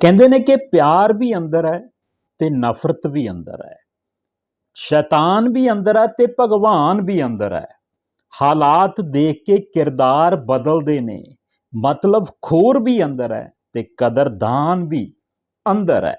ਕਹਿੰਦੇ ਨੇ ਕਿ ਪਿਆਰ ਵੀ ਅੰਦਰ ਹੈ ਤੇ ਨਫ਼ਰਤ ਵੀ ਅੰਦਰ ਹੈ। ਸ਼ੈਤਾਨ ਵੀ ਅੰਦਰ ਹੈ ਤੇ ਭਗਵਾਨ ਵੀ ਅੰਦਰ ਹੈ। ਹਾਲਾਤ ਦੇਖ ਕੇ ਕਿਰਦਾਰ ਬਦਲਦੇ ਨੇ। ਮਤਲਬ ਖੋਰ ਵੀ ਅੰਦਰ ਹੈ ਤੇ ਕਦਰਦਾਨ ਵੀ ਅੰਦਰ ਹੈ।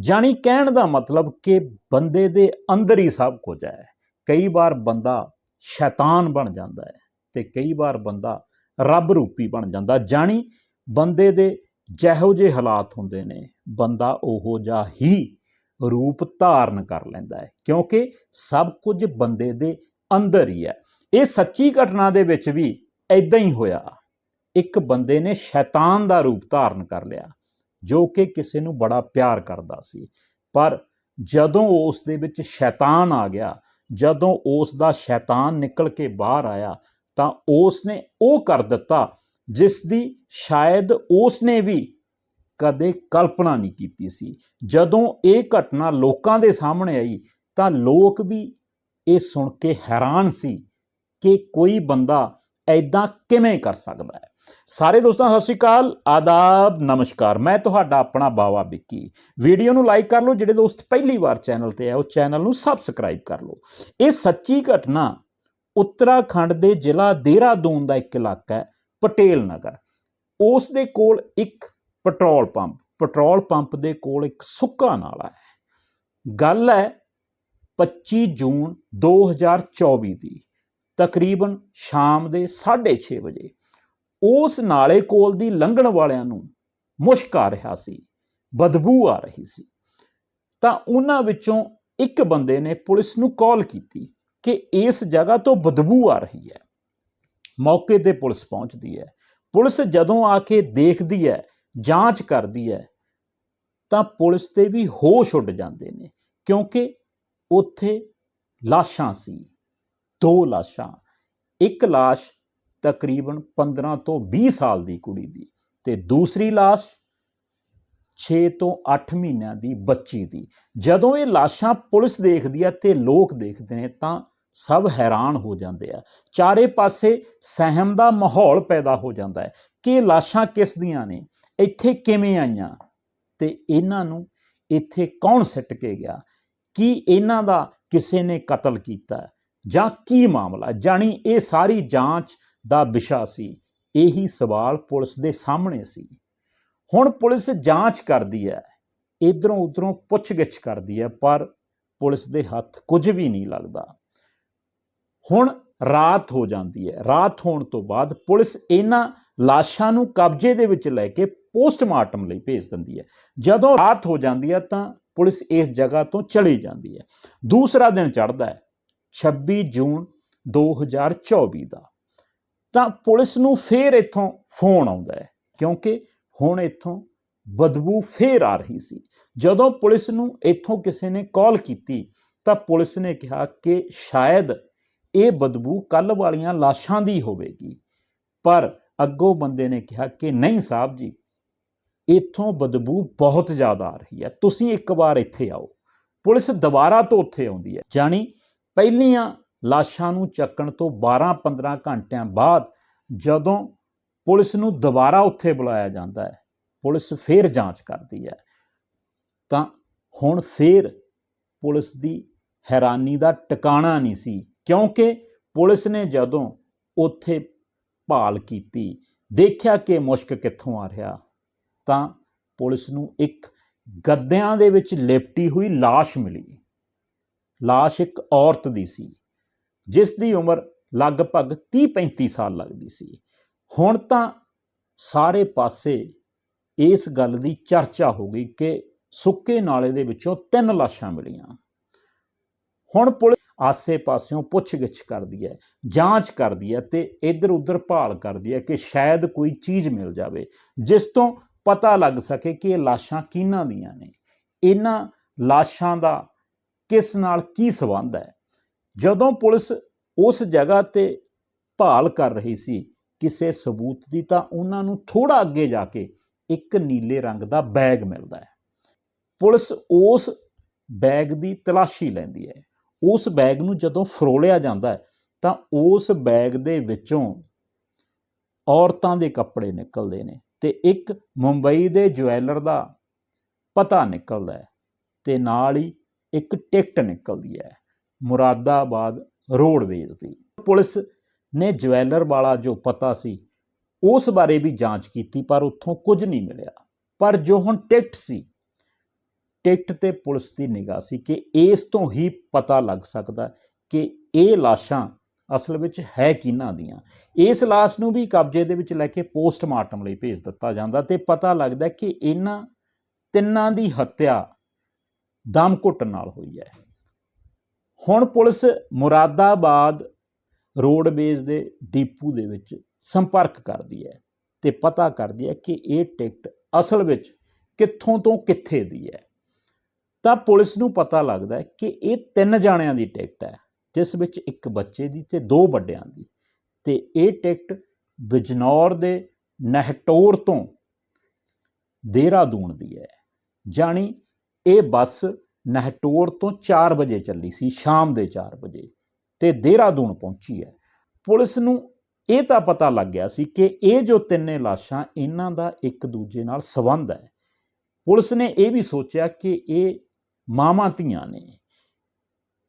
ਜਾਣੀ ਕਹਿਣ ਦਾ ਮਤਲਬ ਕਿ ਬੰਦੇ ਦੇ ਅੰਦਰ ਹੀ ਸਭ ਕੁਝ ਹੈ। ਕਈ ਵਾਰ ਬੰਦਾ ਸ਼ੈਤਾਨ ਬਣ ਜਾਂਦਾ ਹੈ ਤੇ ਕਈ ਵਾਰ ਬੰਦਾ ਰੱਬ ਰੂਪੀ ਬਣ ਜਾਂਦਾ। ਜਾਣੀ ਬੰਦੇ ਦੇ ਜਿਹੋ ਜਿਹੇ ਹਾਲਾਤ ਹੁੰਦੇ ਨੇ, ਬੰਦਾ ਉਹੋ ਜਿਹਾ ਹੀ ਰੂਪ ਧਾਰਨ ਕਰ ਲੈਂਦਾ ਹੈ, ਕਿਉਂਕਿ ਸਭ ਕੁਝ ਬੰਦੇ ਦੇ ਅੰਦਰ ਹੀ ਹੈ। ਇਹ ਸੱਚੀ ਘਟਨਾ ਦੇ ਵਿੱਚ ਵੀ ਐਦਾਂ ਹੀ ਹੋਇਆ। ਇੱਕ ਬੰਦੇ ਨੇ ਸ਼ੈਤਾਨ ਦਾ ਰੂਪ ਧਾਰਨ ਕਰ ਲਿਆ, ਜੋ ਕਿ ਕਿਸੇ ਨੂੰ ਬੜਾ ਪਿਆਰ ਕਰਦਾ ਸੀ। ਪਰ ਜਦੋਂ ਉਸ ਦੇ ਵਿੱਚ ਸ਼ੈਤਾਨ ਆ ਗਿਆ, ਜਦੋਂ ਉਸ ਦਾ ਸ਼ੈਤਾਨ ਨਿਕਲ ਕੇ ਬਾਹਰ ਆਇਆ, ਤਾਂ ਉਸ ਨੇ ਉਹ ਕਰ ਦਿੱਤਾ ਜਿਸ ਦੀ ਸ਼ਾਇਦ ਉਸ ਨੇ ਵੀ ਕਦੇ ਕਲਪਨਾ ਨਹੀਂ ਕੀਤੀ ਸੀ। ਜਦੋਂ ਇਹ ਘਟਨਾ ਲੋਕਾਂ ਦੇ ਸਾਹਮਣੇ ਆਈ, ਤਾਂ ਲੋਕ ਵੀ ਇਹ ਸੁਣ ਕੇ ਹੈਰਾਨ ਸੀ ਕਿ ਕੋਈ ਬੰਦਾ ਐਦਾਂ ਕਿਵੇਂ ਕਰ ਸਕਦਾ ਹੈ। ਸਾਰੇ ਦੋਸਤਾਂ, ਸਤਿ ਸ਼੍ਰੀ ਅਕਾਲ, ਆਦਾਬ, ਨਮਸਕਾਰ। ਮੈਂ ਤੁਹਾਡਾ ਆਪਣਾ ਬਾਵਾ ਵਿੱਕੀ। ਵੀਡੀਓ ਨੂੰ ਲਾਈਕ ਕਰ ਲਓ, ਜਿਹੜੇ ਦੋਸਤ ਪਹਿਲੀ ਵਾਰ ਚੈਨਲ ਤੇ ਆ, ਉਹ ਚੈਨਲ ਨੂੰ ਸਬਸਕ੍ਰਾਈਬ ਕਰ ਲਓ। ਇਹ ਸੱਚੀ ਘਟਨਾ ਉੱਤਰਾਖੰਡ ਦੇ ਜ਼ਿਲ੍ਹਾ ਦੇਹਰਾਦੂਨ ਦਾ ਇੱਕ ਇਲਾਕਾ ਹੈ। ਪਟੇਲ ਨਗਰ ਉਸ ਦੇ ਕੋਲ ਇੱਕ ਪੈਟਰੋਲ ਪੰਪ ਪੈਟਰੋਲ ਪੰਪ ਦੇ ਕੋਲ ਇੱਕ ਸੁੱਕਾ ਨਾਲਾ ਹੈ। ਗੱਲ ਹੈ 25 ਜੂਨ 2024 ਦੀ, ਤਕਰੀਬਨ ਸ਼ਾਮ ਦੇ 6:30 ਵਜੇ। ਉਸ ਨਾਲੇ ਕੋਲ ਦੀ ਲੰਘਣ ਵਾਲਿਆਂ ਨੂੰ ਮੁਸ਼ਕ ਆ ਰਿਹਾ ਸੀ, ਬਦਬੂ ਆ ਰਹੀ ਸੀ। ਤਾਂ ਉਹਨਾਂ ਵਿੱਚੋਂ ਇੱਕ ਬੰਦੇ ਨੇ ਪੁਲਿਸ ਨੂੰ ਕਾਲ ਕੀਤੀ ਕਿ ਇਸ ਜਗ੍ਹਾ ਤੋਂ ਬਦਬੂ ਆ ਰਹੀ ਹੈ। ਮੌਕੇ ਤੇ ਪੁਲਿਸ ਪਹੁੰਚਦੀ ਹੈ। ਪੁਲਿਸ ਜਦੋਂ ਆ ਕੇ ਦੇਖਦੀ ਹੈ, ਜਾਂਚ ਕਰਦੀ ਹੈ, ਤਾਂ ਪੁਲਿਸ ਤੇ ਵੀ ਹੋਸ਼ ਉੱਡ ਜਾਂਦੇ ਨੇ, ਕਿਉਂਕਿ ਉੱਥੇ ਲਾਸ਼ਾਂ ਸੀ। ਦੋ ਲਾਸ਼ਾਂ, ਇੱਕ ਲਾਸ਼ ਤਕਰੀਬਨ 15 ਤੋਂ 20 ਸਾਲ ਦੀ ਕੁੜੀ ਦੀ ਤੇ ਦੂਸਰੀ ਲਾਸ਼ 6 ਤੋਂ 8 ਮਹੀਨਿਆਂ ਦੀ ਬੱਚੀ ਦੀ। ਜਦੋਂ ਇਹ ਲਾਸ਼ਾਂ ਪੁਲਿਸ ਦੇਖਦੀ ਹੈ ਤੇ ਲੋਕ ਦੇਖਦੇ ਨੇ, ਤਾਂ ਸਭ ਹੈਰਾਨ ਹੋ ਜਾਂਦੇ ਆ। ਚਾਰੇ ਪਾਸੇ ਸਹਿਮ ਦਾ ਮਾਹੌਲ ਪੈਦਾ ਹੋ ਜਾਂਦਾ ਹੈ ਕਿ ਲਾਸ਼ਾਂ ਕਿਸ ਦੀਆਂ ਨੇ, ਇੱਥੇ ਕਿਵੇਂ ਆਈਆਂ ਤੇ ਇਹਨਾਂ ਨੂੰ ਇੱਥੇ ਕੌਣ ਸਿੱਟ ਕੇ ਗਿਆ, ਕੀ ਇਹਨਾਂ ਦਾ ਕਿਸੇ ਨੇ ਕਤਲ ਕੀਤਾ, ਜਾਂ ਕੀ ਮਾਮਲਾ? ਜਾਣੀ ਇਹ ਸਾਰੀ ਜਾਂਚ ਦਾ ਵਿਸ਼ਾ ਸੀ, ਇਹੀ ਸਵਾਲ ਪੁਲਿਸ ਦੇ ਸਾਹਮਣੇ ਸੀ। ਹੁਣ ਪੁਲਿਸ ਜਾਂਚ ਕਰਦੀ ਹੈ, ਇਧਰੋਂ ਉਧਰੋਂ ਪੁੱਛਗਿੱਛ ਕਰਦੀ ਹੈ, ਪਰ ਪੁਲਿਸ ਦੇ ਹੱਥ ਕੁਝ ਵੀ ਨਹੀਂ ਲੱਗਦਾ। ਹੁਣ ਰਾਤ ਹੋ ਜਾਂਦੀ ਹੈ। ਰਾਤ ਹੋਣ ਤੋਂ ਬਾਅਦ ਪੁਲਿਸ ਇਹਨਾਂ ਲਾਸ਼ਾਂ ਨੂੰ ਕਬਜ਼ੇ ਦੇ ਵਿੱਚ ਲੈ ਕੇ ਪੋਸਟਮਾਰਟਮ ਲਈ ਭੇਜ ਦਿੰਦੀ ਹੈ। ਜਦੋਂ ਰਾਤ ਹੋ ਜਾਂਦੀ ਹੈ ਤਾਂ ਪੁਲਿਸ ਇਸ ਜਗ੍ਹਾ ਤੋਂ ਚਲੀ ਜਾਂਦੀ ਹੈ। ਦੂਸਰਾ ਦਿਨ ਚੜ੍ਹਦਾ ਹੈ 26 ਜੂਨ 2024 ਦਾ। ਤਾਂ ਪੁਲਿਸ ਨੂੰ ਫੇਰ ਇੱਥੋਂ ਫੋਨ ਆਉਂਦਾ ਹੈ, ਕਿਉਂਕਿ ਹੁਣ ਇੱਥੋਂ ਬਦਬੂ ਫੇਰ ਆ ਰਹੀ ਸੀ। ਜਦੋਂ ਪੁਲਿਸ ਨੂੰ ਇੱਥੋਂ ਕਿਸੇ ਨੇ ਕਾਲ ਕੀਤੀ ਤਾਂ ਪੁਲਿਸ ਨੇ ਕਿਹਾ ਕਿ ਸ਼ਾਇਦ ਇਹ ਬਦਬੂ ਕੱਲ ਵਾਲੀਆਂ ਲਾਸ਼ਾਂ ਦੀ ਹੋਵੇਗੀ। ਪਰ ਅੱਗੋਂ ਬੰਦੇ ਨੇ ਕਿਹਾ ਕਿ ਨਹੀਂ ਸਾਹਿਬ ਜੀ, ਇੱਥੋਂ ਬਦਬੂ ਬਹੁਤ ਜ਼ਿਆਦਾ ਆ ਰਹੀ ਹੈ। ਤੁਸੀਂ ਇੱਕ ਵਾਰ ਇੱਥੇ ਆਓ। ਪੁਲਿਸ ਦੁਬਾਰਾ ਤੋਂ ਉੱਥੇ ਆਉਂਦੀ ਹੈ। ਜਾਣੀ ਪਹਿਲੀਆਂ ਲਾਸ਼ਾਂ ਨੂੰ ਚੱਕਣ ਤੋਂ 12-15 ਘੰਟਿਆਂ ਬਾਅਦ ਜਦੋਂ ਪੁਲਿਸ ਨੂੰ ਦੁਬਾਰਾ ਉੱਥੇ ਬੁਲਾਇਆ ਜਾਂਦਾ ਹੈ, ਪੁਲਿਸ ਫੇਰ ਜਾਂਚ ਕਰਦੀ ਹੈ। ਤਾਂ ਹੁਣ ਫੇਰ ਪੁਲਿਸ ਦੀ ਹੈਰਾਨੀ ਦਾ ਟਿਕਾਣਾ ਨਹੀਂ ਸੀ ਕਿਉਂਕਿ ਪੁਲਿਸ ਨੇ ਜਦੋਂ ਉੱਥੇ ਭਾਲ ਕੀਤੀ ਦੇਖਿਆ ਕਿ ਮੁਸ਼ਕ ਕਿੱਥੋਂ ਆ ਰਿਹਾ ਤਾਂ ਪੁਲਿਸ ਨੂੰ ਇੱਕ ਗੱਦਿਆਂ ਦੇ ਵਿੱਚ ਲਿਪਟੀ ਹੋਈ লাশ ਮਿਲੀ লাশ ਇੱਕ ਔਰਤ ਦੀ ਸੀ ਜਿਸ ਦੀ ਉਮਰ ਲਗਭਗ 30-35 ਸਾਲ ਲੱਗਦੀ ਸੀ ਹੁਣ ਤਾਂ ਸਾਰੇ ਪਾਸੇ ਇਸ ਗੱਲ ਦੀ ਚਰਚਾ ਹੋ ਗਈ ਕਿ ਸੁੱਕੇ ਨਾਲੇ ਦੇ ਵਿੱਚੋਂ ਤਿੰਨ ਲਾਸ਼ਾਂ ਮਿਲੀਆਂ ਹੁਣ ਪੁਲਿਸ ਆਸੇ-ਪਾਸਿਓਂ ਪੁੱਛਗਿੱਛ ਕਰਦੀ ਹੈ, ਜਾਂਚ ਕਰਦੀ ਹੈ ਤੇ ਇੱਧਰ ਉੱਧਰ ਭਾਲ ਕਰਦੀ ਹੈ ਕਿ ਸ਼ਾਇਦ ਕੋਈ ਚੀਜ਼ ਮਿਲ ਜਾਵੇ, ਜਿਸ ਤੋਂ ਪਤਾ ਲੱਗ ਸਕੇ ਕਿ ਇਹ ਲਾਸ਼ਾਂ ਕਿਹਨਾਂ ਦੀਆਂ ਨੇ। ਇਹਨਾਂ ਲਾਸ਼ਾਂ ਦਾ ਕਿਸ ਨਾਲ ਕੀ ਸਬੰਧ ਹੈ? ਜਦੋਂ ਪੁਲਿਸ ਉਸ ਜਗ੍ਹਾ ਤੇ ਭਾਲ ਕਰ ਰਹੀ ਸੀ ਕਿਸੇ ਸਬੂਤ ਦੀ ਤਾਂ ਉਹਨਾਂ ਨੂੰ ਥੋੜਾ ਅੱਗੇ ਜਾ ਕੇ ਇੱਕ ਨੀਲੇ ਰੰਗ ਦਾ ਬੈਗ ਮਿਲਦਾ ਹੈ। ਪੁਲਿਸ ਉਸ ਬੈਗ ਦੀ ਤਲਾਸ਼ੀ ਲੈਂਦੀ ਹੈ। ਉਸ ਬੈਗ ਨੂੰ ਜਦੋਂ ਫਰੋਲਿਆ ਜਾਂਦਾ ਹੈ, ਤਾਂ ਉਸ ਬੈਗ ਦੇ ਵਿੱਚੋਂ ਔਰਤਾਂ ਦੇ ਕੱਪੜੇ ਨਿਕਲਦੇ ਨੇ ਤੇ ਇੱਕ ਮੁੰਬਈ ਦੇ ਜੁਐਲਰ ਦਾ ਪਤਾ ਨਿਕਲਦਾ ਹੈ ਤੇ ਨਾਲ ਹੀ ਇੱਕ ਟਿਕਟ ਨਿਕਲਦੀ ਹੈ ਮੁਰਾਦਾਬਾਦ ਰੋਡਵੇਜ਼ ਦੀ। ਪੁਲਿਸ ਨੇ ਜਵੈਲਰ ਵਾਲਾ ਜੋ ਪਤਾ ਸੀ, ਉਸ ਬਾਰੇ ਵੀ ਜਾਂਚ ਕੀਤੀ ਪਰ ਉੱਥੋਂ ਕੁਝ ਨਹੀਂ ਮਿਲਿਆ। ਪਰ ਜੋ ਹੁਣ ਟਿਕਟ ਸੀ ਟਿਕਟ ਤੇ ਪੁਲਿਸ ਦੀ ਨਿਗਾਹ ਸੀ ਕਿ ਇਸ ਤੋਂ ਹੀ ਪਤਾ ਲੱਗ ਸਕਦਾ ਕਿ ਇਹ ਲਾਸ਼ਾਂ ਅਸਲ ਵਿੱਚ ਹੈ ਕਿਹਨਾਂ ਦੀਆਂ। ਇਸ ਲਾਸ਼ ਨੂੰ ਵੀ ਕਬਜ਼ੇ ਦੇ ਵਿੱਚ ਲੈ ਕੇ ਪੋਸਟਮਾਰਟਮ ਲਈ ਭੇਜ ਦਿੱਤਾ ਜਾਂਦਾ ਤੇ ਪਤਾ ਲੱਗਦਾ ਕਿ ਇਹਨਾਂ ਤਿੰਨਾਂ ਦੀ ਹੱਤਿਆ ਦਮ ਘੁੱਟਣ ਨਾਲ ਹੋਈ ਹੈ। ਹੁਣ ਪੁਲਿਸ ਮੁਰਾਦਾਬਾਦ ਰੋਡਵੇਜ਼ ਦੇ ਡੀਪੂ ਦੇ ਵਿੱਚ ਸੰਪਰਕ ਕਰਦੀ ਹੈ ਤੇ ਪਤਾ ਕਰਦੀ ਹੈ ਕਿ ਇਹ ਟਿਕਟ ਅਸਲ ਵਿੱਚ ਕਿੱਥੋਂ ਤੋਂ ਕਿੱਥੇ ਦੀ ਹੈ। ਤਾਂ ਪੁਲਿਸ ਨੂੰ ਪਤਾ ਲੱਗਦਾ ਕਿ ਇਹ ਤਿੰਨ ਜਾਣਿਆਂ ਦੀ ਟਿਕਟ ਹੈ, ਜਿਸ ਵਿੱਚ ਇੱਕ ਬੱਚੇ ਦੀ ਤੇ ਦੋ ਵੱਡਿਆਂ ਦੀ। ਤੇ ਇਹ ਟਿਕਟ ਬਿਜਨੌਰ ਦੇ ਨਹਿਟੋਰ ਤੋਂ ਦੇਹਰਾਦੂਨ ਦੀ ਹੈ। ਜਾਣੀ ਇਹ ਬੱਸ ਨਹਿਟੋਰ ਤੋਂ 4 ਵਜੇ ਚੱਲੀ ਸੀ, ਸ਼ਾਮ ਦੇ 4 ਵਜੇ, ਤੇ ਦੇਹਰਾਦੂਨ ਪਹੁੰਚੀ ਹੈ। ਪੁਲਿਸ ਨੂੰ ਇਹ ਤਾਂ ਪਤਾ ਲੱਗ ਗਿਆ ਸੀ ਕਿ ਇਹ ਜੋ ਤਿੰਨੇ ਲਾਸ਼ਾਂ, ਇਹਨਾਂ ਦਾ ਇੱਕ ਦੂਜੇ ਨਾਲ ਸੰਬੰਧ ਹੈ। ਪੁਲਿਸ ਨੇ ਇਹ ਵੀ ਸੋਚਿਆ ਕਿ ਇਹ ਮਾਵਾਂ ਧੀਆਂ ਨੇ।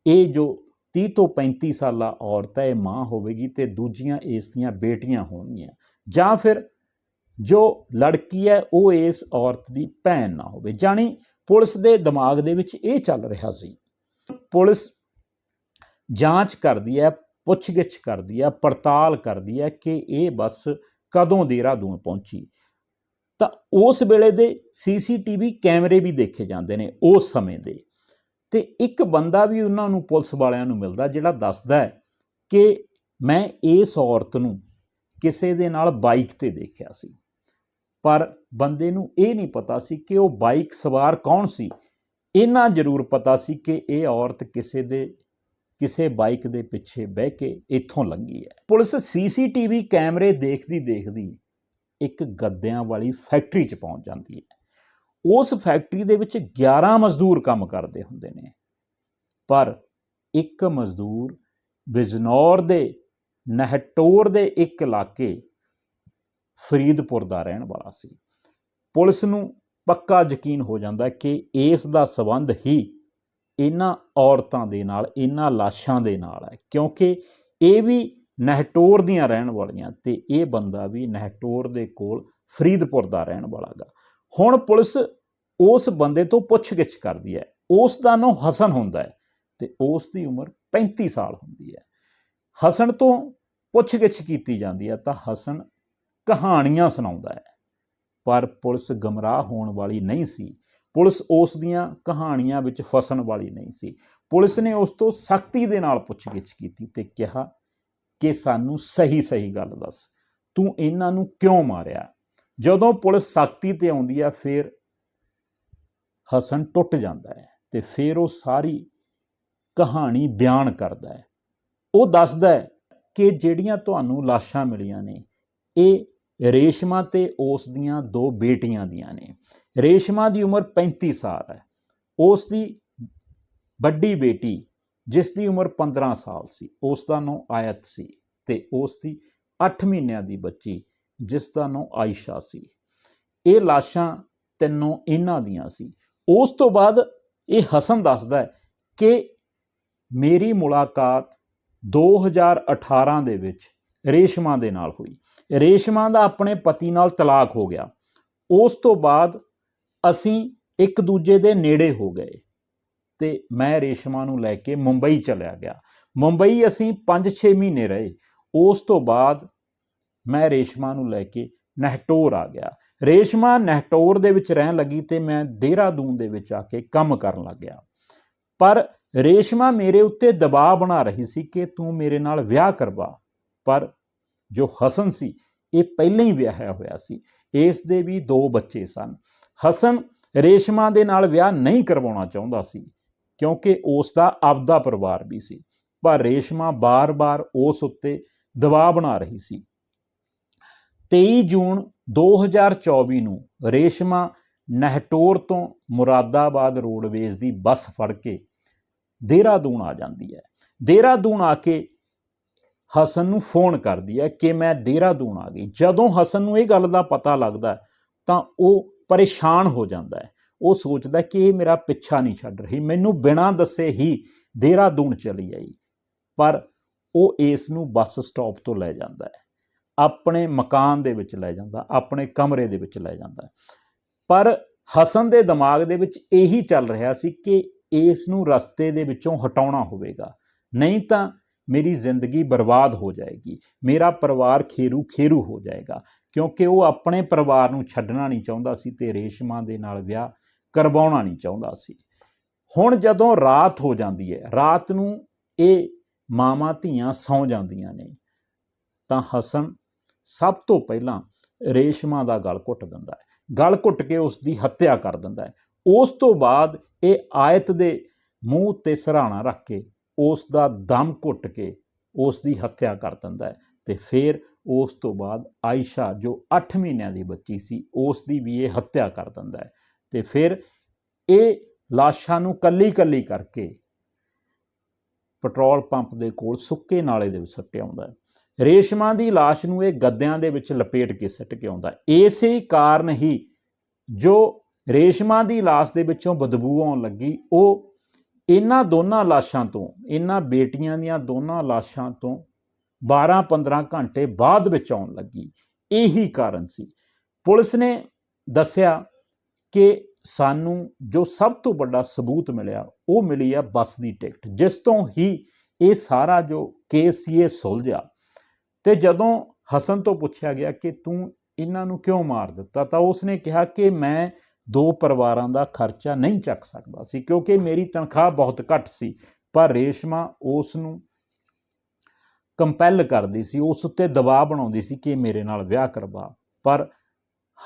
ਇਹ ਜੋ 30 ਤੋਂ 35 ਸਾਲਾ ਔਰਤ ਹੈ, ਇਹ ਮਾਂ ਹੋਵੇਗੀ ਤੇ ਦੂਜੀਆਂ ਇਸ ਦੀਆਂ ਬੇਟੀਆਂ ਹੋਣਗੀਆਂ। ਜਾਂ ਫਿਰ ਜੋ ਲੜਕੀ ਹੈ, ਉਹ ਇਸ ਔਰਤ ਦੀ ਭੈਣ ਨਾ ਹੋਵੇ। ਜਾਣੀ ਪੁਲਿਸ ਦੇ ਦਿਮਾਗ ਦੇ ਵਿੱਚ ਇਹ ਚੱਲ ਰਿਹਾ ਸੀ। ਪੁਲਿਸ ਜਾਂਚ ਕਰਦੀ ਹੈ, ਪੁੱਛਗਿੱਛ ਕਰਦੀ ਹੈ, ਪੜਤਾਲ ਕਰਦੀ ਹੈ ਕਿ ਇਹ ਬੱਸ ਕਦੋਂ ਦੇਹਰਾਦੂਨ ਪਹੁੰਚੀ। ਤਾਂ ਉਸ ਵੇਲੇ ਦੇ ਸੀਸੀਟੀਵੀ ਕੈਮਰੇ ਵੀ ਦੇਖੇ ਜਾਂਦੇ ਨੇ ਉਸ ਸਮੇਂ ਦੇ। ਤੇ ਇੱਕ ਬੰਦਾ ਵੀ ਉਹਨਾਂ ਨੂੰ ਪੁਲਿਸ ਵਾਲਿਆਂ ਨੂੰ ਮਿਲਦਾ ਜਿਹੜਾ ਦੱਸਦਾ ਹੈ ਕਿ ਮੈਂ ਇਸ ਔਰਤ ਨੂੰ ਕਿਸੇ ਦੇ ਨਾਲ ਬਾਈਕ ਤੇ ਦੇਖਿਆ ਸੀ। ਪਰ ਬੰਦੇ ਨੂੰ ਇਹ ਨਹੀਂ ਪਤਾ ਸੀ ਕਿ ਉਹ ਬਾਈਕ ਸਵਾਰ ਕੌਣ ਸੀ। ਇਹਨਾਂ ਜ਼ਰੂਰ ਪਤਾ ਸੀ ਕਿ ਇਹ ਔਰਤ ਕਿਸੇ ਦੇ, ਕਿਸੇ ਬਾਈਕ ਦੇ ਪਿੱਛੇ ਬਹਿ ਕੇ ਇੱਥੋਂ ਲੰਘੀ ਹੈ। ਪੁਲਿਸ ਸੀਸੀਟੀਵੀ ਕੈਮਰੇ ਦੇਖਦੀ ਦੇਖਦੀ ਇੱਕ ਗੱਦਿਆਂ ਵਾਲੀ ਫੈਕਟਰੀ 'ਚ ਪਹੁੰਚ ਜਾਂਦੀ ਹੈ। ਉਸ ਫੈਕਟਰੀ ਦੇ ਵਿੱਚ 11 ਮਜ਼ਦੂਰ ਕੰਮ ਕਰਦੇ ਹੁੰਦੇ ਨੇ। ਪਰ ਇੱਕ ਮਜ਼ਦੂਰ ਬਿਜਨੌਰ ਦੇ ਨਹਿਟੋਰ ਦੇ ਇੱਕ ਇਲਾਕੇ ਫਰੀਦਪੁਰ ਦਾ ਰਹਿਣ ਵਾਲਾ ਸੀ। ਪੁਲਿਸ ਨੂੰ ਪੱਕਾ ਯਕੀਨ ਹੋ ਜਾਂਦਾ ਕਿ ਇਸ ਦਾ ਸਬੰਧ ਹੀ ਇਹਨਾਂ ਔਰਤਾਂ ਦੇ ਨਾਲ, ਇਹਨਾਂ ਲਾਸ਼ਾਂ ਦੇ ਨਾਲ ਹੈ। ਕਿਉਂਕਿ ਇਹ ਵੀ ਨਹਿਟੋਰ ਦੀਆਂ ਰਹਿਣ ਵਾਲੀਆਂ ਤੇ ਇਹ ਬੰਦਾ ਵੀ ਨਹਿਟੋਰ ਦੇ ਕੋਲ ਫਰੀਦਪੁਰ ਦਾ ਰਹਿਣ ਵਾਲਾ ਗਾ ਹੁਣ ਪੁਲਿਸ ਉਸ ਬੰਦੇ ਤੋਂ ਪੁੱਛਗਿੱਛ ਕਰਦੀ ਹੈ। ਉਸ ਦਾ ਨਾਮ ਹਸਨ ਹੁੰਦਾ ਹੈ ਤੇ ਉਸ ਦੀ ਉਮਰ 35 ਸਾਲ ਹੁੰਦੀ ਹੈ। ਹਸਨ ਤੋਂ ਪੁੱਛਗਿੱਛ ਕੀਤੀ ਜਾਂਦੀ ਹੈ ਤਾਂ ਹਸਨ ਕਹਾਣੀਆਂ ਸੁਣਾਉਂਦਾ ਹੈ। ਪਰ ਪੁਲਿਸ ਗਮਰਾਹ ਹੋਣ ਵਾਲੀ ਨਹੀਂ ਸੀ। ਪੁਲਿਸ ਉਸ ਦੀਆਂ ਕਹਾਣੀਆਂ ਵਿੱਚ ਫਸਣ ਵਾਲੀ ਨਹੀਂ ਸੀ। ਪੁਲਿਸ ਨੇ ਉਸ ਤੋਂ ਸਖਤੀ ਦੇ ਨਾਲ ਪੁੱਛਗਿੱਛ ਕੀਤੀ ਤੇ ਕਿਹਾ ਕਿ ਸਾਨੂੰ ਸਹੀ ਸਹੀ ਗੱਲ ਦੱਸ। ਤੂੰ ਇਹਨਾਂ ਨੂੰ ਕਿਉਂ ਮਾਰਿਆ? ਜਦੋਂ ਪੁਲਿਸ ਸਖਤੀ ਤੇ ਆਉਂਦੀ ਹੈ ਫਿਰ ਹਸਨ ਟੁੱਟ ਜਾਂਦਾ ਹੈ ਤੇ ਫਿਰ ਉਹ ਸਾਰੀ ਕਹਾਣੀ ਬਿਆਨ ਕਰਦਾ ਹੈ। ਉਹ ਦੱਸਦਾ ਹੈ ਕਿ ਜਿਹੜੀਆਂ ਤੁਹਾਨੂੰ ਲਾਸ਼ਾਂ ਮਿਲੀਆਂ ਨੇ, ਇਹ ਰੇਸ਼ਮਾ ਤੇ ਉਸ ਦੀਆਂ ਦੋ ਬੇਟੀਆਂ ਦੀਆਂ ਨੇ। ਰੇਸ਼ਮਾ ਦੀ ਉਮਰ 35 ਸਾਲ ਹੈ। ਉਸ ਦੀ ਵੱਡੀ ਬੇਟੀ ਜਿਸ ਦੀ ਉਮਰ 15 ਸਾਲ ਸੀ, ਉਸ ਦਾ ਨਾਂ ਆਇਤ ਸੀ ਤੇ ਉਸ ਦੀ 8 ਮਹੀਨਿਆਂ ਦੀ ਬੱਚੀ, ਜਿਸ ਦਾ ਨਾਮ ਆਇਸ਼ਾ ਸੀ। ਇਹ ਲਾਸ਼ਾਂ ਤਿੰਨੋਂ ਇਹਨਾਂ ਦੀਆਂ ਸੀ। ਉਸ ਤੋਂ ਬਾਅਦ ਇਹ ਹਸਨ ਦੱਸਦਾ ਹੈ ਕਿ ਮੇਰੀ ਮੁਲਾਕਾਤ 2018 ਦੇ ਵਿੱਚ ਰੇਸ਼ਮਾ ਦੇ ਨਾਲ ਹੋਈ। ਰੇਸ਼ਮਾ ਦਾ ਆਪਣੇ ਪਤੀ ਨਾਲ ਤਲਾਕ ਹੋ ਗਿਆ। ਉਸ ਤੋਂ ਬਾਅਦ ਅਸੀਂ ਇੱਕ ਦੂਜੇ ਦੇ ਨੇੜੇ ਹੋ ਗਏ। ਤੇ ਮੈਂ ਰੇਸ਼ਮਾ ਨੂੰ ਲੈ ਕੇ ਮੁੰਬਈ ਚਲਿਆ ਗਿਆ। ਮੁੰਬਈ ਅਸੀਂ 5-6 ਮਹੀਨੇ ਰਹੇ। ਉਸ ਤੋਂ ਬਾਅਦ ਮੈਂ ਰੇਸ਼ਮਾ ਨੂੰ ਲੈ ਕੇ ਨਹਿਟੋਰ ਆ ਗਿਆ। ਰੇਸ਼ਮਾ ਨਹਿਟੋਰ ਦੇ ਵਿੱਚ ਰਹਿਣ ਲੱਗੀ ਤੇ ਮੈਂ ਦੇਹਰਾਦੂਨ ਦੇ ਵਿੱਚ ਆ ਕੇ ਕੰਮ ਕਰਨ ਲੱਗ ਗਿਆ ਪਰ ਰੇਸ਼ਮਾ ਮੇਰੇ ਉੱਤੇ ਦਬਾਅ ਬਣਾ ਰਹੀ ਸੀ ਕਿ ਤੂੰ ਮੇਰੇ ਨਾਲ ਵਿਆਹ ਕਰਵਾ। ਪਰ ਜੋ ਹਸਨ ਸੀ, ਇਹ ਪਹਿਲਾਂ ਹੀ ਵਿਆਹਿਆ ਹੋਇਆ ਸੀ। ਇਸ ਦੇ ਵੀ ਦੋ ਬੱਚੇ ਸਨ। ਹਸਨ ਰੇਸ਼ਮਾ ਦੇ ਨਾਲ ਵਿਆਹ ਨਹੀਂ ਕਰਵਾਉਣਾ ਚਾਹੁੰਦਾ ਸੀ। ਕਿਉਂਕਿ ਉਸ ਦਾ ਆਪਦਾ ਪਰਿਵਾਰ ਵੀ ਸੀ। ਪਰ ਰੇਸ਼ਮਾ ਬਾਰ-ਬਾਰ ਉਸ ਉੱਤੇ ਦਬਾਅ ਬਣਾ ਰਹੀ ਸੀ। 23 ਜੂਨ 2024 ਨੂੰ ਰੇਸ਼ਮਾ ਨਹਿਟੋਰ ਤੋਂ ਮੁਰਾਦਾਬਾਦ ਰੋਡਵੇਜ਼ ਦੀ ਬੱਸ ਫੜ ਕੇ ਦੇਹਰਾਦੂਨ ਆ ਜਾਂਦੀ ਹੈ। ਦੇਹਰਾਦੂਨ ਆ ਕੇ ਹਸਨ ਨੂੰ ਫੋਨ ਕਰਦੀ ਹੈ ਕਿ ਮੈਂ ਦੇਹਰਾਦੂਨ ਆ ਗਈ। ਜਦੋਂ ਹਸਨ ਨੂੰ ਇਹ ਗੱਲ ਦਾ ਪਤਾ ਲੱਗਦਾ ਤਾਂ ਉਹ ਪਰੇਸ਼ਾਨ ਹੋ ਜਾਂਦਾ ਹੈ। ਉਹ ਸੋਚਦਾ ਕਿ ਇਹ ਮੇਰਾ ਪਿੱਛਾ ਨਹੀਂ ਛੱਡ ਰਹੀ। ਮੈਨੂੰ ਬਿਨਾਂ ਦੱਸੇ ਹੀ ਦੇਹਰਾਦੂਨ ਚਲੀ ਆਈ। ਪਰ ਉਹ ਇਸ ਨੂੰ ਬੱਸ ਸਟਾਪ ਤੋਂ ਲੈ ਜਾਂਦਾ ਹੈ। ਆਪਣੇ ਮਕਾਨ ਦੇ ਵਿੱਚ ਲੈ ਜਾਂਦਾ, ਆਪਣੇ ਕਮਰੇ ਦੇ ਵਿੱਚ ਲੈ ਜਾਂਦਾ ਪਰ ਹਸਨ ਦੇ ਦਿਮਾਗ ਦੇ ਵਿੱਚ ਇਹੀ ਚੱਲ ਰਿਹਾ ਸੀ ਕਿ ਇਸ ਨੂੰ ਰਸਤੇ ਦੇ ਵਿੱਚੋਂ ਹਟਾਉਣਾ ਹੋਵੇਗਾ। ਨਹੀਂ ਤਾਂ ਮੇਰੀ ਜ਼ਿੰਦਗੀ ਬਰਬਾਦ ਹੋ ਜਾਏਗੀ। ਮੇਰਾ ਪਰਿਵਾਰ ਖੇਰੂ ਖੇਰੂ ਹੋ ਜਾਏਗਾ। ਕਿਉਂਕਿ ਉਹ ਆਪਣੇ ਪਰਿਵਾਰ ਨੂੰ ਛੱਡਣਾ ਨਹੀਂ ਚਾਹੁੰਦਾ ਸੀ ਤੇ ਰੇਸ਼ਮਾ ਦੇ ਨਾਲ ਵਿਆਹ ਕਰਵਾਉਣਾ ਨਹੀਂ ਚਾਹੁੰਦਾ ਸੀ। ਹੁਣ ਜਦੋਂ ਰਾਤ ਹੋ ਜਾਂਦੀ ਹੈ, ਰਾਤ ਨੂੰ ਇਹ ਮਾਵਾਂ ਧੀਆਂ ਸੌਂ ਜਾਂਦੀਆਂ ਨੇ, ਤਾਂ ਹਸਨ ਸਭ ਤੋਂ ਪਹਿਲਾਂ ਰੇਸ਼ਮਾ ਦਾ ਗਲ ਘੁੱਟ ਦਿੰਦਾ ਹੈ। ਗਲ ਘੁੱਟ ਕੇ ਉਸ ਦੀ ਹੱਤਿਆ ਕਰ ਦਿੰਦਾ ਹੈ। ਉਸ ਤੋਂ ਬਾਅਦ ਇਹ ਆਇਤ ਦੇ ਮੂੰਹ ਤੇ ਸਰਾਣਾ ਰੱਖ ਕੇ ਉਸ ਦਾ ਦਮ ਘੁੱਟ ਕੇ ਉਸ ਦੀ ਹੱਤਿਆ ਕਰ ਦਿੰਦਾ ਹੈ ਤੇ ਫਿਰ ਉਸ ਤੋਂ ਬਾਅਦ ਆਇਸ਼ਾ, ਜੋ 8 ਮਹੀਨਿਆਂ ਦੀ ਬੱਚੀ ਸੀ ਉਸ ਦੀ ਵੀ ਇਹ ਹੱਤਿਆ ਕਰ ਦਿੰਦਾ ਹੈ। ਤੇ ਫਿਰ ਇਹ ਲਾਸ਼ਾਂ ਨੂੰ ਕੱਲੀ ਕੱਲੀ ਕਰਕੇ ਪੈਟਰੋਲ ਪੰਪ ਦੇ ਕੋਲ ਸੁੱਕੇ ਨਾਲੇ ਦੇ ਵਿੱਚ ਸੁੱਟ ਆਉਂਦਾ ਹੈ। ਰੇਸ਼ਮਾ ਦੀ ਲਾਸ਼ ਨੂੰ ਇਹ ਗੱਦਿਆਂ ਦੇ ਵਿੱਚ ਲਪੇਟ ਕੇ ਸੁੱਟ ਕੇ ਆਉਂਦਾ ਇਸੇ ਕਾਰਨ ਹੀ ਜੋ ਰੇਸ਼ਮਾ ਦੀ ਲਾਸ਼ ਦੇ ਵਿੱਚੋਂ ਬਦਬੂ ਆਉਣ ਲੱਗੀ, ਉਹ ਇਹਨਾਂ ਦੋਨਾਂ ਲਾਸ਼ਾਂ ਤੋਂ, ਇਹਨਾਂ ਬੇਟੀਆਂ ਦੀਆਂ ਦੋਨਾਂ ਲਾਸ਼ਾਂ ਤੋਂ 12-15 ਘੰਟੇ ਬਾਅਦ ਵਿੱਚ ਆਉਣ ਲੱਗੀ। ਇਹੀ ਕਾਰਨ ਸੀ। ਪੁਲਿਸ ਨੇ ਦੱਸਿਆ ਕਿ ਸਾਨੂੰ ਜੋ ਸਭ ਤੋਂ ਵੱਡਾ ਸਬੂਤ ਮਿਲਿਆ, ਉਹ ਮਿਲੀ ਆ ਬੱਸ ਦੀ ਟਿਕਟ। ਜਿਸ ਤੋਂ ਹੀ ਇਹ ਸਾਰਾ ਜੋ ਕੇਸ ਸੀ, ਇਹ ਸੁਲਝਿਆ ਤੇ ਜਦੋਂ ਹਸਨ ਤੋਂ ਪੁੱਛਿਆ ਗਿਆ ਕਿ ਤੂੰ ਇਹਨਾਂ ਨੂੰ ਕਿਉਂ ਮਾਰ ਦਿੱਤਾ, ਤਾਂ ਉਸਨੇ ਕਿਹਾ ਕਿ ਮੈਂ ਦੋ ਪਰਿਵਾਰਾਂ ਦਾ ਖਰਚਾ ਨਹੀਂ ਚੱਕ ਸਕਦਾ ਸੀ, ਕਿਉਂਕਿ ਮੇਰੀ ਤਨਖਾਹ ਬਹੁਤ ਘੱਟ ਸੀ, ਪਰ ਰੇਸ਼ਮਾ ਉਸ ਨੂੰ ਕੰਪੈਲ ਕਰਦੀ ਸੀ, ਉਸ ਉੱਤੇ ਦਬਾਅ ਬਣਾਉਂਦੀ ਸੀ ਕਿ ਮੇਰੇ ਨਾਲ ਵਿਆਹ ਕਰਵਾ। ਪਰ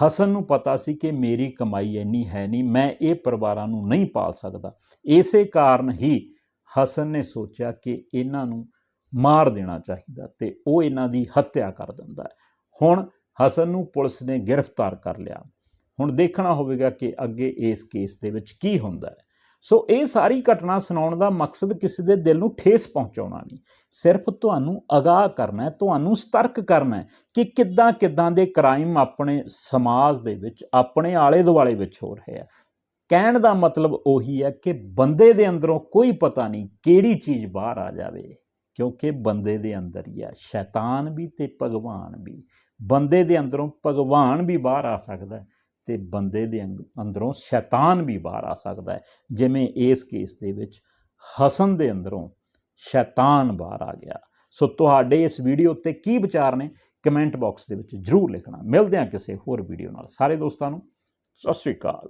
ਹਸਨ ਨੂੰ ਪਤਾ ਸੀ ਕਿ ਮੇਰੀ ਕਮਾਈ ਇੰਨੀ ਹੈ ਨਹੀਂ, ਮੈਂ ਇਹ ਪਰਿਵਾਰਾਂ ਨੂੰ ਨਹੀਂ ਪਾਲ ਸਕਦਾ। ਇਸੇ ਕਾਰਨ ਹੀ ਹਸਨ ਨੇ ਸੋਚਿਆ ਕਿ ਇਹਨਾਂ ਨੂੰ ਮਾਰ ਦੇਣਾ ਚਾਹੀਦਾ ਤੇ ਉਹ ਇਹਨਾਂ ਦੀ ਹੱਤਿਆ ਕਰ ਦਿੰਦਾ ਹੈ। ਹੁਣ ਹਸਨ ਨੂੰ ਪੁਲਿਸ ਨੇ ਗ੍ਰਿਫਤਾਰ ਕਰ ਲਿਆ। ਹੁਣ ਦੇਖਣਾ ਹੋਵੇਗਾ ਕਿ ਅੱਗੇ ਇਸ ਕੇਸ ਦੇ ਵਿੱਚ ਕੀ ਹੁੰਦਾ ਹੈ। ਸੋ ਇਹ ਸਾਰੀ ਘਟਨਾ ਸੁਣਾਉਣ ਦਾ ਮਕਸਦ ਕਿਸੇ ਦੇ ਦਿਲ ਨੂੰ ਠੇਸ ਪਹੁੰਚਾਉਣਾ ਨਹੀਂ। ਸਿਰਫ ਤੁਹਾਨੂੰ ਅਗਾਹ ਕਰਨਾ ਹੈ, ਤੁਹਾਨੂੰ ਸਤਰਕ ਕਰਨਾ ਹੈ ਕਿ ਕਿੱਦਾਂ ਕਿੱਦਾਂ ਦੇ ਕ੍ਰਾਈਮ ਆਪਣੇ ਸਮਾਜ ਦੇ ਵਿੱਚ, ਆਪਣੇ ਆਲੇ ਦੁਆਲੇ ਵਿੱਚ ਹੋ ਰਹੇ ਆ। ਕਹਿਣ ਦਾ ਮਤਲਬ ਉਹੀ ਹੈ ਕਿ ਬੰਦੇ ਦੇ ਅੰਦਰੋਂ ਕੋਈ ਪਤਾ ਨਹੀਂ ਕਿਹੜੀ ਚੀਜ਼ ਬਾਹਰ ਆ ਜਾਵੇ, ਕਿਉਂਕਿ ਬੰਦੇ ਦੇ ਅੰਦਰ ਹੀ ਆ, ਸ਼ੈਤਾਨ ਵੀ ਤੇ ਭਗਵਾਨ ਵੀ। ਬੰਦੇ ਦੇ ਅੰਦਰੋਂ ਭਗਵਾਨ ਵੀ ਬਾਹਰ ਆ ਸਕਦਾ ਹੈ। ਤੇ ਬੰਦੇ ਦੇ ਅੰਗ- ਅੰਦਰੋਂ ਸ਼ੈਤਾਨ ਵੀ ਬਾਹਰ ਆ ਸਕਦਾ ਹੈ। ਜਿਵੇਂ ਇਸ ਕੇਸ ਦੇ ਵਿੱਚ ਹਸਨ ਦੇ ਅੰਦਰੋਂ ਸ਼ੈਤਾਨ ਬਾਹਰ ਆ ਗਿਆ। ਸੋ ਤੁਹਾਡੇ ਇਸ ਵੀਡੀਓ ਉੱਤੇ ਕੀ ਵਿਚਾਰ ਨੇ? ਕਮੈਂਟ ਬਾਕਸ ਦੇ ਵਿੱਚ ਜਰੂਰ ਲਿਖਣਾ। ਮਿਲਦੇ ਹਾਂ ਕਿਸੇ ਹੋਰ ਵੀਡੀਓ ਨਾਲ। ਸਾਰੇ ਦੋਸਤਾਂ ਨੂੰ ਸਤਿ ਸ਼੍ਰੀ ਅਕਾਲ।